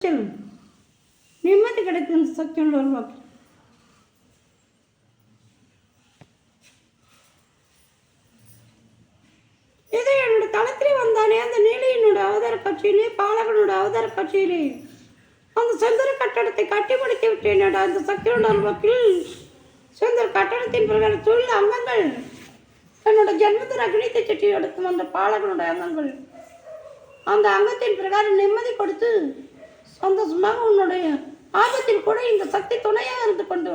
செல் நிம்மதி கிடைக்கும் இந்த சக்தி உள்ளவர்களுக்கு என்னோட தளத்திலே வந்தானே அந்த நீலியினோட அவதார பட்சியிலே பாலகனோட அவதார கட்சியிலே அந்த சுதந்திர கட்டடத்தை கட்டி முடித்து விட்டேனடா அந்த சக்தியோட வக்கில் சுதந்திர கட்டடத்தின் பிரகாரம் தொழில் அங்கங்கள். என்னோட ஜென்மத்தின் அக்னித்தை சட்டி எடுக்கும் அந்த பாலகனுடைய அங்கங்கள். அந்த அங்கத்தின் பிரகாரம் நிம்மதி கொடுத்து சந்தோஷமாக உன்னுடைய ஆபத்தில் கூட இந்த சக்தி துணையாக இருந்து கொண்டு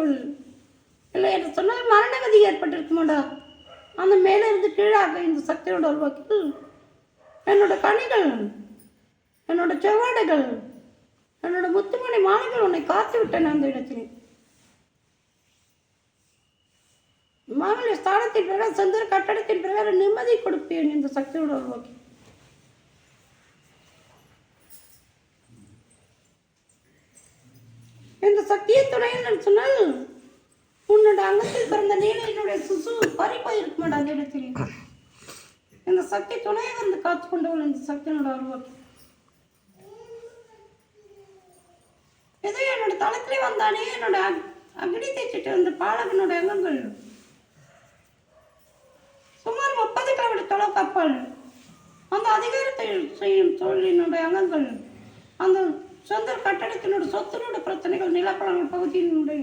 இல்லை என்று சொன்னால் மரணகதி ஏற்பட்டிருக்குமாடா. அந்த மேலே இருந்து கீழாக இந்த சக்தியோட உருவாக்கில் என்னோட கனிகள் என்னோட செவ்வாடைகள் என்னோட முத்துமணி மாலைகள் உன்னை காத்து விட்டேன் அந்த இடத்தில். மாநில ஸ்தானத்தின் பிறகு சந்திர கட்டடத்தின் பிறகு நிம்மதி கொடுப்பேன் இந்த சக்தியோட உருவாக்கி இந்த சக்தியை துணையில் சொன்னால் உன்னோட அங்கத்தில் பிறந்த நீலையினுடைய சுசு பறிப்பாய் இருக்குமாடா அந்த இடத்தில் இந்த சக்தி துணையாக இருந்து காத்து கொண்டவள் இந்த சக்தியோட உருவாக்கி ஏதோ என்னோட தளத்திலே வந்தானே என்னோட அக்- அக்னி தேய்ச்சிட்டு வந்த பாலகனோட அங்கங்கள். சுமார் முப்பது கிலோமீட்டர் தொலை கப்பல். அந்த அதிகாரத்தை செய்யும் தொழிலினுடைய அங்கங்கள். அந்த சொந்த கட்டடத்தினுடைய சொத்தினுடைய பிரச்சனைகள் நிலப்பழங்கள் பகுதியினுடைய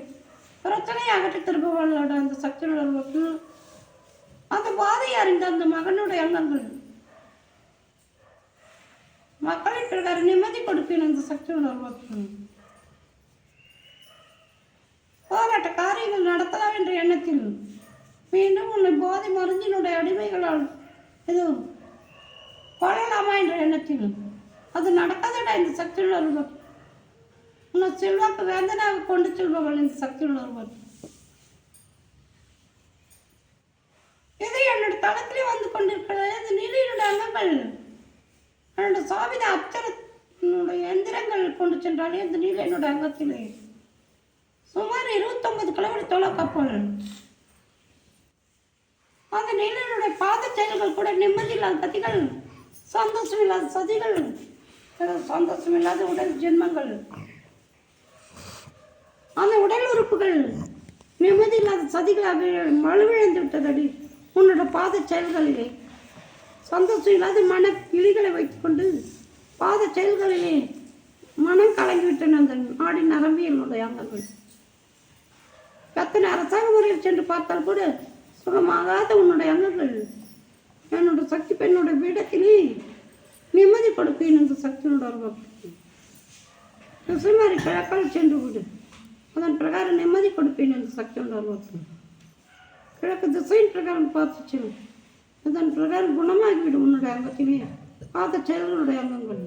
பிரச்சனையை அகற்றி திருப்பவர்களோட அந்த சக்தியுள்ளவர்களுக்கு அந்த பாதையை அறிந்த அந்த மகனுடைய எண்ணங்கள். மக்களை பிறகு நிம்மதி கொடுப்பேன் அந்த சக்தியுள்ள போராட்ட காரியங்கள் நடத்தலாம் என்ற எண்ணத்தில் மீண்டும் உன்னை போதை மருந்தினுடைய அடிமைகளால் எதுவும் கொள்ளலாமா என்ற எண்ணத்தில் அது நடக்காதடா இந்த சக்தி உள்ளவர்கள் உன்னை செல்வாக்கு வேந்தனாக கொண்டு செல்பவள் இந்த சக்தி உள்ளவர்கள் இது என்னோட தளத்திலே வந்து கொண்டிருக்கிறது. இந்த நிலையினுடைய அங்கங்கள். என்னோட சாவித அச்சரனுடைய எந்திரங்கள் கொண்டு சென்றாலே இந்த நிலையினுடைய அங்கத்திலே. சுமார் இருபத்தொன்பது கிலோமீட்டர் தொலை கப்பல் அந்த நிலையினுடைய பாத செயல்கள் கூட நிம்மதியில்லாத கதிகள் சந்தோஷம் இல்லாத சதிகள் பிறகு சந்தோஷம் இல்லாத உடல் ஜென்மங்கள். அந்த உடல் உறுப்புகள் நிம்மதி இல்லாத சதிகளாக மழுவிழந்து விட்டதடி. உன்னோட பாத செயல்களிலே சந்தோஷம் இல்லாத மன கிளிகளை வைத்துக்கொண்டு பாத செயல்களிலே மனம் கலங்கிவிட்டன அந்த நாடி என்னுடைய அங்கங்கள் எத்தனை அரசாங்க முறையில் சென்று பார்த்தால் கூட சுகமாகாத உன்னுடைய அங்கங்கள். என்னோட சக்தி பெண்ணோட பீடத்திலே நிம்மதி கொடுப்பேன் இந்த சக்தியோட திசைமாரி கிழக்கால் சென்று விடு. அதன் பிரகாரம் நிம்மதி கொடுப்பேன் இந்த சக்தியோட உருவாக்கு கிழக்கு திசையின் பிரகாரம் பார்த்து செல். அதன் பிரகாரம் குணமாகிவிடும் உன்னுடைய அங்கத்திலே. பார்த்த செயல்களுடைய அங்கங்கள்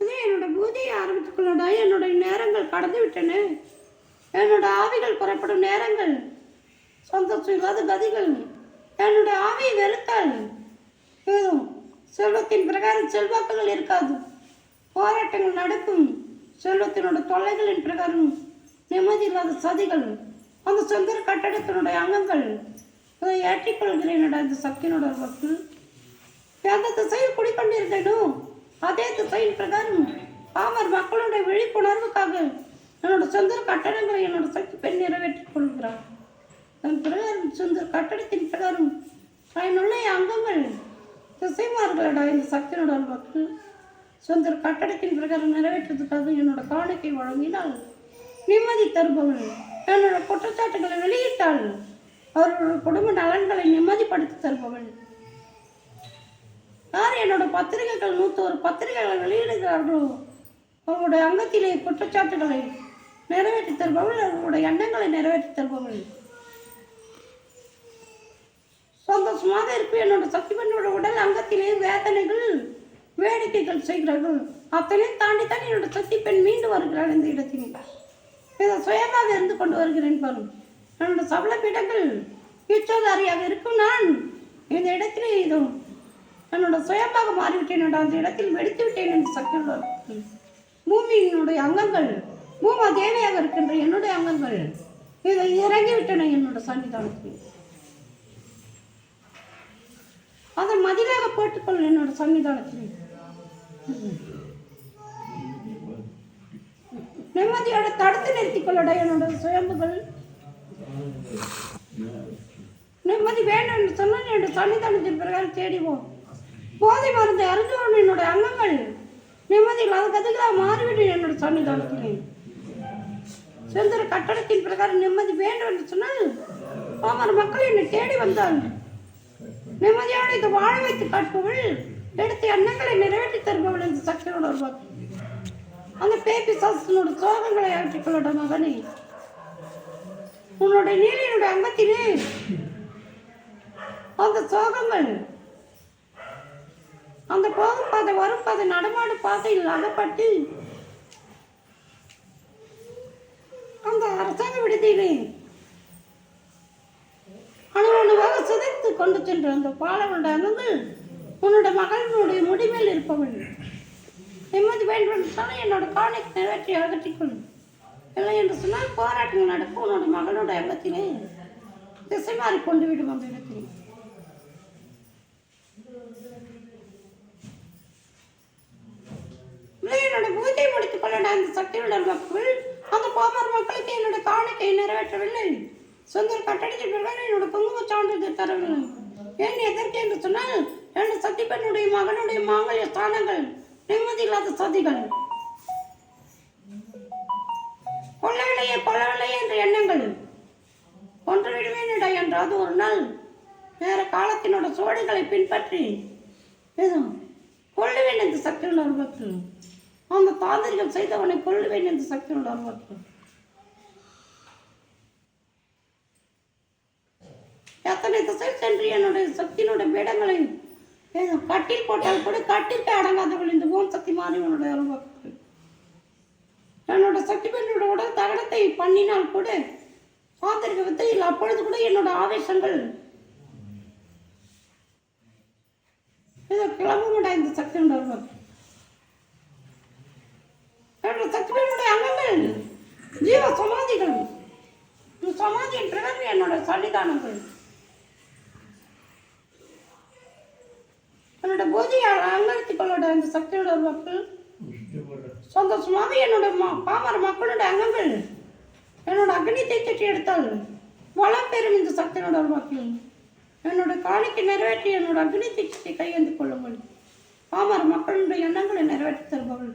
அதே என்னோட பூஜையை ஆரம்பித்துக் கொள்ளடா என்னுடைய நேரங்கள் கடந்து விட்டன. என்னோட ஆவிகள் புறப்படும் நேரங்கள். சந்தோஷம் இல்லாத கதிகள். என்னோட ஆவியை வெறுத்தாள் போதும். செல்வத்தின் பிரகாரம் செல்வாக்குகள் இருக்காது. போராட்டங்கள் நடக்கும். செல்வத்தினோட தொல்லைகளின் பிரகாரம் நிம்மதி இல்லாத சதிகள் அந்த சுந்தர கட்டடத்தினுடைய அங்கங்கள். அதை ஏற்றிக்கொள்கிறேன் இந்த சக்தியினோட வக்கு எந்த திசையில் குடிக்கொண்டிருக்கேனோ அதே திசையின் பிரகாரம் பாமர் மக்களுடைய விழிப்புணர்வுக்காக என்னோட சொந்த கட்டடங்களை என்னோட சக்தி பெண் நிறைவேற்றிக் கொள்கிறார். அதன் பிரகாரம் சொந்த கட்டடத்தின் பிரகாரம் பயனுள்ள அங்கங்கள் திசைமார்களடா இந்த சக்தியோட மக்கள் சொந்த கட்டடத்தின் பிரகாரம் நிறைவேற்றுவதற்காக என்னோட காணிக்கை வழங்கினால் நிம்மதி தருபவள். என்னோட குற்றச்சாட்டுகளை வெளியிட்டாள் அவர்களோட குடும்ப நலன்களை நிம்மதிப்படுத்தி தருபவள். யார் என்னோட பத்திரிகைகள் நூற்றோரு பத்திரிகைகளை வெளியிடுகிறார்களோ அவருடைய அங்கத்திலே குற்றச்சாட்டுகளை நிறைவேற்றி தருபவள் அவர்களுடைய எண்ணங்களை நிறைவேற்றி தருபவள். சந்தோஷமாக இருப்பேன் என்னோட சக்தி பெண்ணோட உடல் அங்கத்திலே வேதனைகள் வேடிக்கைகள் செய்கிறார்கள் அத்தனையும் தாண்டி தான் என்னோட சக்தி பெண் மீண்டு வருகிறாள் இந்த இடத்தில். இதை சுயமாக இருந்து கொண்டு வருகிறேன் பாருங்க என்னோட சபல பீடங்கள் ஈச்சோதாரியாக இருக்கும் நான். இந்த இடத்திலே இதோ என்னோட சுயமாக மாறிவிட்டேன் அந்த இடத்தில் வெடித்து விட்டேன் என்று சக்தி உள்ளவர்கள் பூமியினுடைய அங்கங்கள் பூமா தேவையாக இருக்கின்ற என்னுடைய அங்கங்கள் இதை இறங்கிவிட்டன என்னோட சன்னிதானத்தில் அதை மதிலாக போட்டுக்கொள் என்னோட சன்னிதானத்தில். நிம்மதியோட தடுத்து நிறுத்திக்கொள்ளடா என்னோட சுயம்புகள். நிம்மதி வேண்டும் என்று சொன்னால் என்னோட சன்னிதானத்தின் பிரகாரம் தேடிவோம். போதை மருந்து அறிஞ்சவன் என்னோட அங்கங்கள். நிம்மதி இல்லாத கதைகளாக மாறிவிடும் என்னோட சன்னிதானத்திலே. சுதந்திர கட்டடத்தின் பிரகாரம் நிம்மதி வேண்டும் என்று சொன்னால் பாமர மக்கள் என்னை தேடி வந்தால் நிம்மதியோடு இது வாழ வைத்து காட்டுபவள் எடுத்து எண்ணங்களை நிறைவேற்றி தருபவள் என்று சக்தியோடு வருவார் அந்த பேபி சாஸ்திரனோட சோகங்களை அகற்றிக்கொள்ளட மகனே. உன்னுடைய நீலினுடைய அங்கத்திலே அந்த சோகங்கள் அந்த போகும் பாதை வரும் பாதை நடமாடு பாதையில் அகப்பட்டு அந்த அரசாங்க விடுதியிலே கொண்டு சென்ற அந்த பாலவனுடைய அங்கங்கள் உன்னோட மகளினுடைய முடிவில் இருப்பவன். நிம்மதி வேண்டும் என்று சொன்னால் என்னோட காணிக்கு நிறைவேற்றி அகற்றிக்கொள்ளும் இல்லை என்று சொன்னால் போராட்டங்கள் நடக்கும். உன்னோட மகளோட அங்கத்திலே திசை மாறி கொண்டு விடும் அந்த இடத்தில். என்னோட பூஜை முடித்துக் கொள்ளட அந்த சக்தியுடன் மக்கள் அந்த பாமர் மக்களுக்கு என்னோட காணிக்கை நிறைவேற்றவில்லை. சொந்த கட்டடத்தின் பிறகு என்னோட குங்கும சான்றிதழ் தரவில்லை. ஏன் எதற்கு என்று சொன்னால் ரெண்டு சக்தி பெண்ணுடைய மகனுடைய மாங்கல்ய ஸ்தானங்கள் நிம்மதி இல்லாத சதிகள். கொல்லவில்லையே கொல்லவில்லையே என்ற எண்ணங்கள். கொன்று விடுவேனடா என்றாவது ஒரு நாள் வேற காலத்தினோட சுவடுகளை பின்பற்றி ஏதோ கொள்ளுவேன் என்று சக்தி உள்ளவர்களுக்கு அந்த தாந்திரிகள் செய்தவனை கொள்ளுவேன் என்று சக்தி உள்ளவர்களுக்கு அத்தனை திசை சென்று என்னுடைய சக்தியினுடைய வேடங்களை கட்டில் போட்டால் கூட கட்டிற்கு அடங்காதவள் இந்த ஓம் சக்தி மாறி உன்னுடைய அனுபவம் என்னோட சக்தி பெண்ணோட உடல் தகனத்தை பண்ணினால் கூட பார்த்திருக்க வித்தையில் அப்பொழுது கூட என்னோட ஆவேசங்கள் ஏதோ கிளம்புமடா இந்த சக்தி உண்டவர்கள் என்னோட சக்தி பெண்ணுடைய அங்கங்கள் ஜீவ சமாதிகள். சமாதி சமாதியின் என்னோட சன்னிதானங்கள் என்னோட பூஜையை அலங்கரித்துக் கொள்ளோட இந்த சக்தியோட மக்கள். சந்தோஷமாக என்னோட ம- பாமர மக்களோட அங்கங்கள். என்னோட அக்னி தீச்சட்டி எடுத்தால் வளம் பெறும் இந்த சக்தியோட மக்கள். என்னோட காணிக்கை நிறைவேற்றி என்னோட அக்னி தீச்சத்தை கையெழுந்து கொள்ளுங்கள். பாமர மக்களுடைய எண்ணங்களை நிறைவேற்றி தருபவள்.